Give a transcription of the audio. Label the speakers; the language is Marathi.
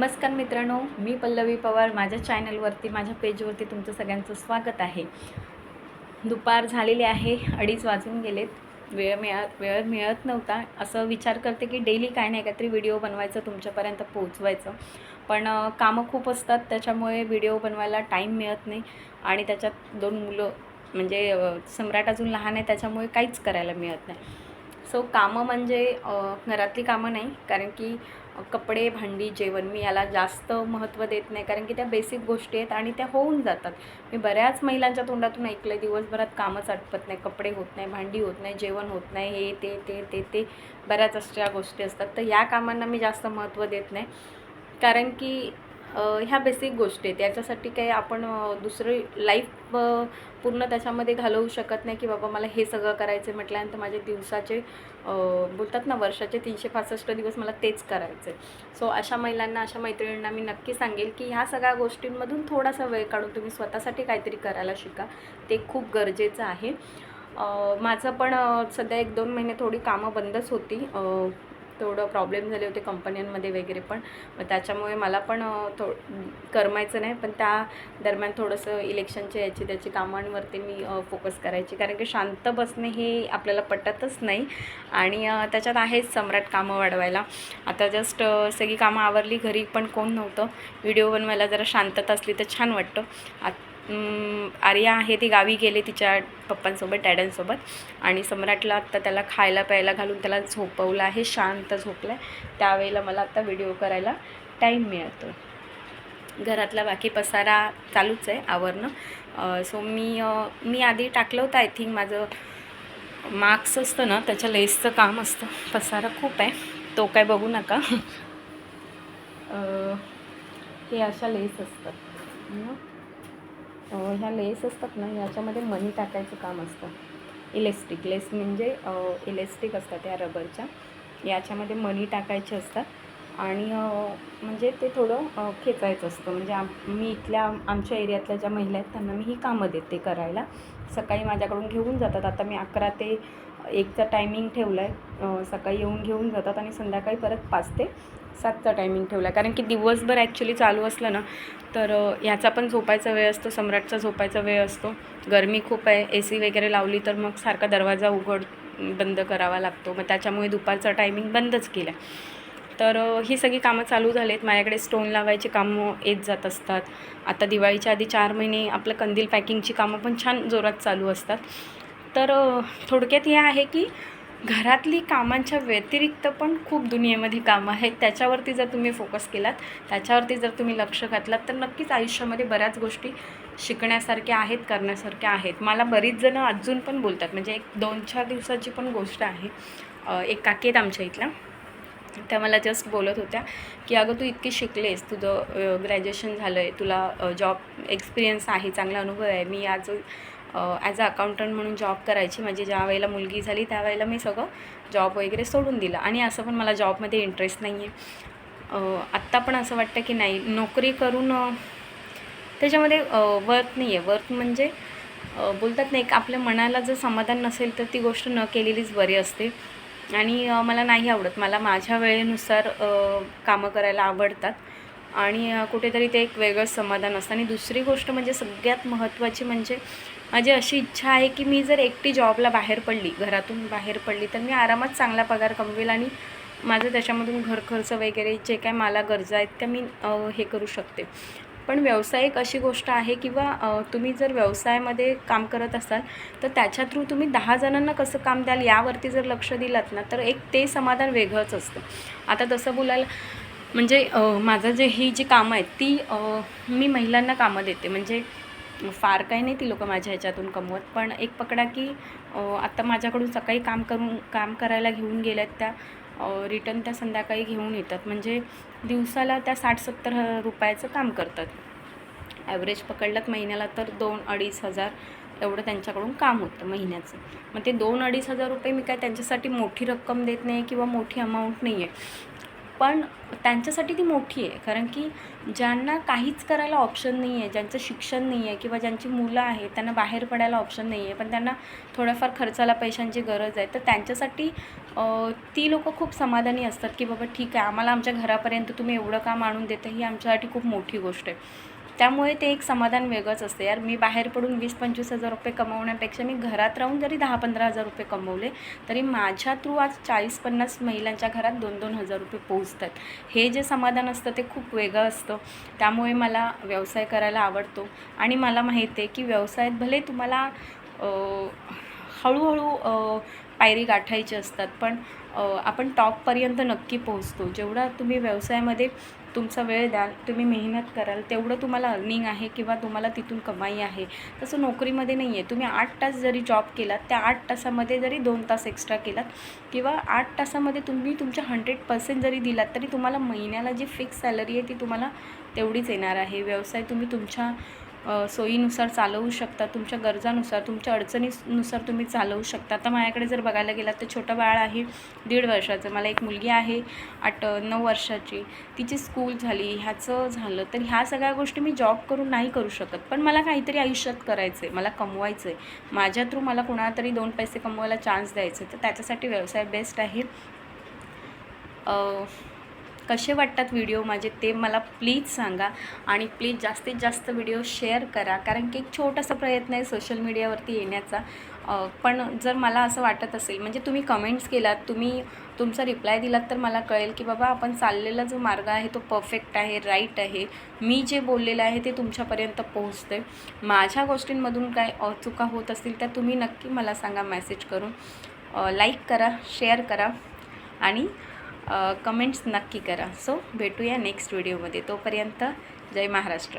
Speaker 1: नमस्कार मित्रांनो मी पल्लवी पवार. माझ्या चॅनलवरती माझ्या पेजवरती तुमचं सगळ्यांचं स्वागत आहे. दुपार झालेली आहे अडीच वाजून गेलेत. वेळ मिळत वेळ मिळत नव्हता. असं विचार करते की डेली काय नाही काहीतरी व्हिडिओ बनवायचं तुमच्यापर्यंत पोहोचवायचं. पण कामं खूप असतात त्याच्यामुळे व्हिडिओ बनवायला टाईम मिळत नाही. आणि त्याच्यात दोन मुलं म्हणजे सम्राट अजून लहान आहे त्याच्यामुळे काहीच करायला मिळत नाही. सो कामं म्हणजे घरातली कामं नाही. कारण की कपडे भांडी जेवण मी याला जास्त महत्त्व देत नाही कारण की त्या बेसिक गोष्टी आहेत आणि त्या होऊन जातात. मी बऱ्याच महिलांच्या तोंडातून ऐकलं आहे दिवसभरात कामच आटपत नाही कपडे होत नाही भांडी होत नाही जेवण होत नाही हे ते ते ते ते बऱ्याच अशा गोष्टी असतात. तर या कामांना मी जास्त महत्त्व देत नाही. कारण की ह्या बेसिक गोष्टी आहेत. याच्यासाठी काही आपण दुसरी लाईफ पूर्ण त्याच्यामध्ये घालवू शकत नाही की बाबा मला हे सगळं करायचं म्हटल्यानंतर माझे दिवसाचे बोलतात ना वर्षाचे तीनशे पासष्ट दिवस मला तेच करायचे सो अशा महिलांना अशा मैत्रिणींना मी नक्की सांगेल की ह्या सगळ्या गोष्टींमधून थोडासा वेळ काढून तुम्ही स्वतःसाठी काहीतरी करायला शिका. ते खूप गरजेचं आहे. माझं पण सध्या एक दोन महिने थोडी कामं बंदच होती. थोडं प्रॉब्लेम झाले होते कंपन्यांमध्ये वगैरे पण. मग त्याच्यामुळे मला पण थो करमायचं नाही. पण त्या दरम्यान थोडंसं इलेक्शनच्या याची त्याची कामांवरती मी फोकस करायची. कारण की शांत बसणे हे आपल्याला पटतच नाही. आणि त्याच्यात आहेच सम्राट कामं वाढवायला. आता जस्ट सगळी कामं आवरली घरी पण कोण नव्हतं. व्हिडिओ बनवायला जरा शांतता असली तर छान वाटतं. आत आर्या आहे ती गावी गेले तिच्या पप्पांसोबत डॅड्यांसोबत आणि सम्राटला आत्ता त्याला खायला प्यायला घालून त्याला झोपवलं आहे शांत झोपलं आहे त्यावेळेला मला आत्ता व्हिडिओ करायला टाईम मिळतो. घरातला बाकी पसारा चालूच आहे आवरणं. सो मी मी आधी टाकलं होतं आय थिंक माझं मार्क्स असतं ना त्याच्या लेसचं काम असतं. पसारा खूप आहे. तो काय बघू नका. हे अशा लेस असतात. ह्या लेस असतात ना ह्याच्यामध्ये मनी टाकायचं काम असतं. इलेस्टिक. लेस म्हणजे इलेस्टिक असतात या रबरच्या. याच्यामध्ये मनी टाकायचे असतात. आणि म्हणजे ते थोडं खेचायचं असतं. म्हणजे आम मी इथल्या आमच्या एरियातल्या ज्या महिला आहेत त्यांना मी ही कामं देते करायला. सकाळी माझ्याकडून घेऊन जातात. आता मी अकरा ते एकचा टायमिंग ठेवला आहे सकाळी येऊन घेऊन जातात आणि संध्याकाळी परत पाच ते सातचा टायमिंग ठेवला आहे कारण की दिवसभर ॲक्च्युली चालू असलं ना तर ह्याचा पण झोपायचा वेळ असतो सम्राटचा झोपायचा वेळ असतो. गरमी खूप आहे ए सी वगैरे लावली तर मग सारखा दरवाजा उघड बंद करावा लागतो. मग त्याच्यामुळे दुपारचा टायमिंग बंदच केला तर ही सगळी कामं चालू झाली आहेत माझ्याकडे स्टोन लावायची कामं येत जात असतात. आता दिवाळीच्या आधी चार महिने आपलं कंदील पॅकिंगची कामं पण छान जोरात चालू असतात. तर थोडक्यात हे आहे की घरातली कामांच्या व्यतिरिक्त पण खूप दुनियेमध्ये कामं आहेत. त्याच्यावरती जर तुम्ही फोकस केलात त्याच्यावरती जर तुम्ही लक्ष घातलात तर नक्कीच आयुष्यामध्ये बऱ्याच गोष्टी शिकण्यासारख्या आहेत करण्यासारख्या आहेत. मला बरीच जणं अजून पण बोलतात म्हणजे एक दोन चार दिवसाची पण गोष्ट आहे. एक काकी आहेत आमच्या इथल्या. त्या मला जस्ट बोलत होत्या की अगं तू इतकी शिकलेस तुझं ग्रॅज्युएशन झालं आहे तुला जॉब एक्सपिरियन्स आहे चांगला अनुभव आहे. मी आज ॲज अ अकाउंटंट म्हणून जॉब करायची. म्हणजे ज्या वेळेला मुलगी झाली त्यावेळेला मी सगळं जॉब वगैरे सोडून दिलं. आणि असं पण मला जॉबमध्ये इंटरेस्ट नाही आहे आत्ता पण असं वाटतं की नाही नोकरी करून त्याच्यामध्ये वर्क नाही आहे वर्क म्हणजे बोलतात नाही एक आपल्या मनाला जर समाधान नसेल तर ती गोष्ट न केलेलीच बरी असते. आणि मला नाही आवडत. मला माझ्या वेळेनुसार कामं करायला आवडतात. आणि कुठेतरी ते एक वेगळंच समाधान असतं. आणि दुसरी गोष्ट म्हणजे सगळ्यात महत्त्वाची म्हणजे माझी अशी इच्छा आहे की मी जर एकटी जॉबला बाहेर पडली घरातून बाहेर पडली तर मी आरामात चांगला पगार कमवेल आणि माझं त्याच्यामधून घर खर्च वगैरे जे काय मला गरजा आहेत त्या मी हे करू शकते. पण व्यवसाय एक अशी गोष्ट आहे किंवा तुम्ही जर व्यवसायामध्ये काम करत असाल तर त्याच्या थ्रू तुम्ही दहा जणांना कसं काम द्याल यावरती जर लक्ष दिलात ना तर एक ते समाधान वेगळंच असतं. आता तसं बोलायला म्हणजे माझं जे ही जी कामं आहेत ती मी महिलांना कामं देते. म्हणजे फार काही नाही ती लोकं माझ्या ह्याच्यातून कमवत. पण एक पकडा की आत्ता माझ्याकडून सकाळी काम करून काम करायला घेऊन गेल्यात त्या रिटर्न त्या संध्याकाळी घेऊन येतात. म्हणजे दिवसाला त्या साठ सत्तर रुपयाचं काम करतात. ॲव्हरेज पकडलात महिन्याला तर दोन अडीच हजार एवढं त्यांच्याकडून काम होतं महिन्याचं. मग ते दोन अडीच हजार रुपये मी काय त्यांच्यासाठी मोठी रक्कम देत नाही किंवा मोठी अमाऊंट नाही आहे पण त्यांच्यासाठी ती मोठी आहे. कारण की ज्यांना काहीच करायला ऑप्शन नाही आहे ज्यांचं शिक्षण नाही आहे किंवा ज्यांची मुलं आहेत त्यांना बाहेर पडायला ऑप्शन नाही आहे पण त्यांना थोड्याफार खर्चाला पैशांची गरज आहे. तर त्यांच्यासाठी ती लोकं खूप समाधानी असतात की बाबा ठीक आहे आम्हाला आमच्या घरापर्यंत तुम्ही एवढं काम आणून देतं ही आमच्यासाठी खूप मोठी गोष्ट आहे. त्यामुळे ते एक समाधान वेगळंच असतं. यार मी बाहेर पडून वीस पंचवीस हजार रुपये कमवण्यापेक्षा मी घरात राहून जरी दहा पंधरा हजार रुपये कमवले तरी माझ्या थ्रू आज चाळीस पन्नास महिलांच्या घरात दोन दोन हजार रुपये पोहोचतात. हे जे समाधान असतं ते खूप वेगळं असतं. त्यामुळे मला व्यवसाय करायला आवडतो. आणि मला माहिती आहे की व्यवसायात भले तुम्हाला हळूहळू पायरी गाठायची असतात पण आपण टॉपपर्यंत नक्की पोहोचतो. जेवढा तुम्ही व्यवसायामध्ये तुमचा वेळ द्याल तुम्ही मेहनत कराल तेवढं तुम्हाला अर्निंग आहे किंवा तुम्हाला तिथून कमाई आहे. तसं नोकरीमध्ये नाही आहे तुम्ही आठ तास जरी जॉब केलात त्या आठ तासामध्ये जरी दोन तास एक्स्ट्रा केलात किंवा आठ तासामध्ये तुम्ही तुमच्या हंड्रेड पर्सेंट जरी दिलात तरी तुम्हाला महिन्याला जी फिक्स सॅलरी आहे ती तुम्हाला तेवढीच येणार आहे. व्यवसाय तुम्ही तुमच्या सोयीनुसार चालवू शकता तुमच्या गरजानुसार तुमच्या अडचणीनुसार तुम्ही चालवू शकता. आता माझ्याकडे जर बघायला गेलात तर छोटं बाळ आहे दीड वर्षाचं. मला एक मुलगी आहे आठ नऊ वर्षाची. तिची स्कूल झाली ह्याचं झालं. तर ह्या सगळ्या गोष्टी मी जॉब करून नाही करू शकत. पण मला काहीतरी आयुष्यात करायचं आहे मला कमवायचं आहे माझ्या थ्रू मला कोणाला तरी दोन पैसे कमवायला चान्स द्यायचे तर त्याच्यासाठी व्यवसाय बेस्ट आहे. कसे वाटतात व्हिडिओ माझे ते मला प्लीज सांगा. आणि प्लीज जास्तीत जास्त व्हिडिओ शेअर करा. कारण की एक छोटासा प्रयत्न आहे सोशल मीडियावरती येण्याचा. पण जर मला असं वाटत असेल म्हणजे तुम्ही कमेंट्स केलात तुम्ही तुमचा रिप्लाय दिलात तर मला कळेल की बाबा आपण चाललेला जो मार्ग आहे तो परफेक्ट आहे राईट आहे. मी जे बोललेलं आहे ते तुमच्यापर्यंत पोहोचते माझ्या गोष्टींमधून काय अ, चुका होत असतील तर तुम्ही नक्की मला सांगा मेसेज करून. लाईक करा शेअर करा. आणि कमेंट्स नक्की करा. सो भेटूया नेक्स्ट व्हिडिओमध्ये तोपर्यंत जय महाराष्ट्र.